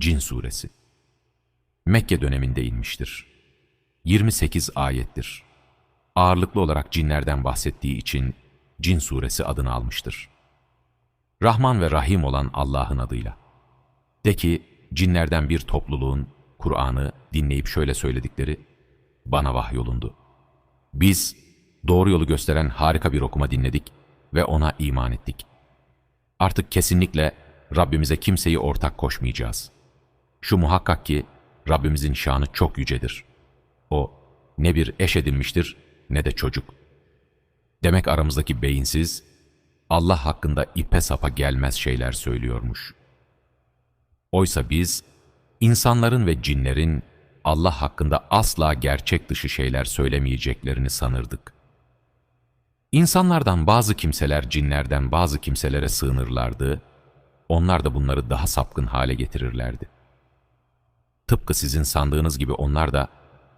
Cin Suresi Mekke döneminde inmiştir. 28 ayettir. Ağırlıklı olarak cinlerden bahsettiği için Cin Suresi adını almıştır. Rahman ve Rahim olan Allah'ın adıyla. De ki, cinlerden bir topluluğun Kur'an'ı dinleyip şöyle söyledikleri, bana vahyolundu. Biz doğru yolu gösteren harika bir okuma dinledik ve ona iman ettik. Artık kesinlikle Rabbimize kimseyi ortak koşmayacağız. Şu muhakkak ki Rabbimizin şanı çok yücedir. O ne bir eş edinmiştir ne de çocuk. Demek aramızdaki beyinsiz, Allah hakkında ipe sapa gelmez şeyler söylüyormuş. Oysa biz, insanların ve cinlerin Allah hakkında asla gerçek dışı şeyler söylemeyeceklerini sanırdık. İnsanlardan bazı kimseler cinlerden bazı kimselere sığınırlardı, onlar da bunları daha sapkın hale getirirlerdi. Tıpkı sizin sandığınız gibi onlar da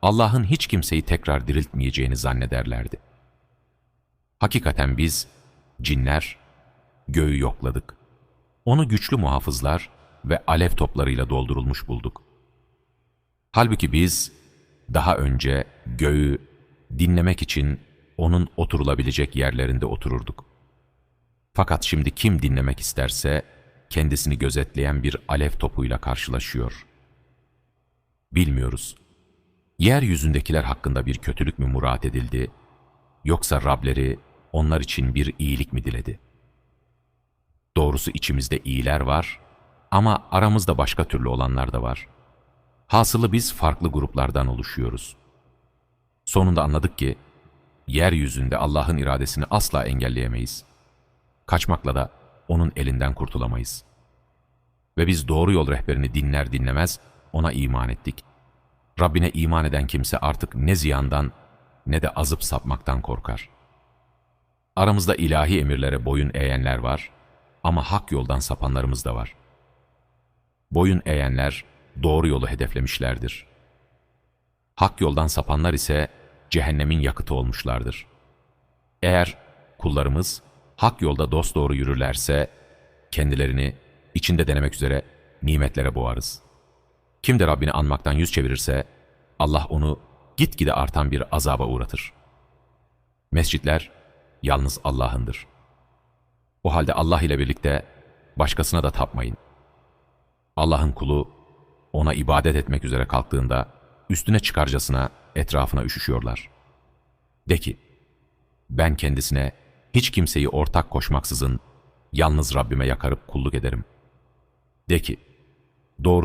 Allah'ın hiç kimseyi tekrar diriltmeyeceğini zannederlerdi. Hakikaten biz, cinler, göğü yokladık. Onu güçlü muhafızlar ve alev toplarıyla doldurulmuş bulduk. Halbuki biz daha önce göğü dinlemek için onun oturulabilecek yerlerinde otururduk. Fakat şimdi kim dinlemek isterse kendisini gözetleyen bir alev topuyla karşılaşıyor. Bilmiyoruz. Yeryüzündekiler hakkında bir kötülük mü murat edildi, yoksa Rableri onlar için bir iyilik mi diledi? Doğrusu içimizde iyiler var ama aramızda başka türlü olanlar da var. Hasılı biz farklı gruplardan oluşuyoruz. Sonunda anladık ki, yeryüzünde Allah'ın iradesini asla engelleyemeyiz. Kaçmakla da onun elinden kurtulamayız. Ve biz doğru yol rehberini dinler dinlemez ona iman ettik. Rabbine iman eden kimse artık ne ziyandan ne de azıp sapmaktan korkar. Aramızda ilahi emirlere boyun eğenler var ama hak yoldan sapanlarımız da var. Boyun eğenler doğru yolu hedeflemişlerdir. Hak yoldan sapanlar ise cehennemin yakıtı olmuşlardır. Eğer kullarımız hak yolda dosdoğru yürürlerse kendilerini içinde denemek üzere nimetlere boğarız. Kim de Rabbini anmaktan yüz çevirirse Allah onu gitgide artan bir azaba uğratır. Mescitler yalnız Allah'ındır. O halde Allah ile birlikte başkasına da tapmayın. Allah'ın kulu ona ibadet etmek üzere kalktığında üstüne çıkarcasına etrafına üşüşüyorlar. De ki, ben kendisine hiç kimseyi ortak koşmaksızın yalnız Rabbime yakarıp kulluk ederim. De ki, doğrusu